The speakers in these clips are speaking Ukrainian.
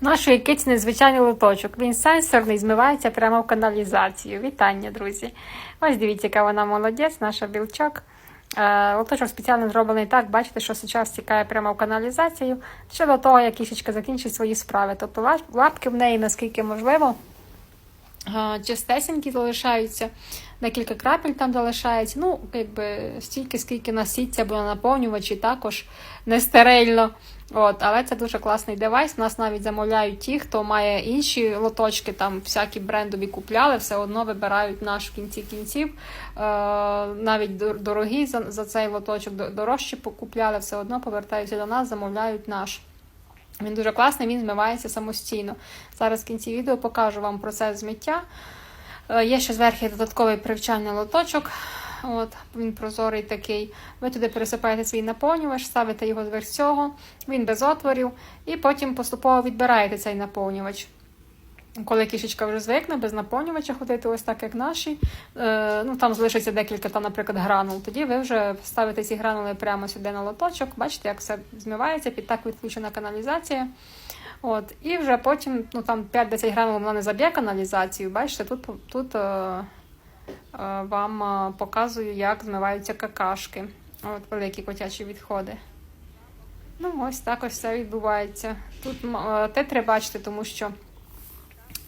Нашої киці незвичайний лоточок. Він сенсорний, змивається прямо в каналізацію. Вітання, друзі. Ось дивіться, яка вона молодець, наша білчок. Е, Лоточок спеціально зроблений так, бачите, що зараз стікає прямо в каналізацію. Ще до того, як кішечка закінчить свої справи. Тобто лапки в неї, наскільки можливо, е, чистесенькі залишаються, декілька крапель там залишається. Ну, якби стільки, скільки на сітці або на наповнювачі, також не стерильно. От, але це дуже класний девайс. Нас навіть замовляють ті, хто має інші лоточки, там всякі брендові купляли, все одно вибирають наш в кінці кінців. Е, навіть дорогі за, за цей лоточок, до- дорожчі покупляли, все одно повертаються до нас, замовляють наш. Він дуже класний, він змивається самостійно. Зараз в кінці відео покажу вам процес змиття. Е, Є ще зверху додатковий привчальний лоточок. От, він прозорий такий. Ви туди пересипаєте свій наповнювач, ставите його зверх цього, він без отворів, і потім поступово відбираєте цей наповнювач. Коли кішечка вже звикне без наповнювача ходити, ось так як наші, е, ну там залишиться декілька, там, наприклад, гранул. Тоді ви вже ставите ці гранули прямо сюди на лоточок. Бачите, як все змивається, під так відключена каналізація. От, і вже потім, ну там 5-10 гранул вона не заб'є каналізацію. Бачите, тут, тут е, вам е, показую, як змиваються какашки. От великі котячі відходи. Ну, ось так ось все відбувається. Тут е, те треба бачити, тому що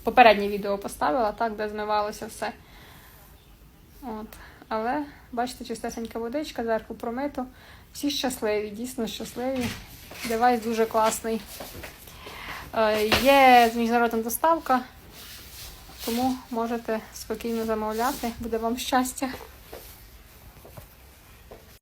попереднє відео поставила, так, де змивалося все. От. Але, бачите, чистесенька водичка, зверху промито. Всі щасливі, дійсно щасливі. Девайс дуже класний. Е, Є міжнародна доставка, тому можете спокійно замовляти. Буде вам щастя.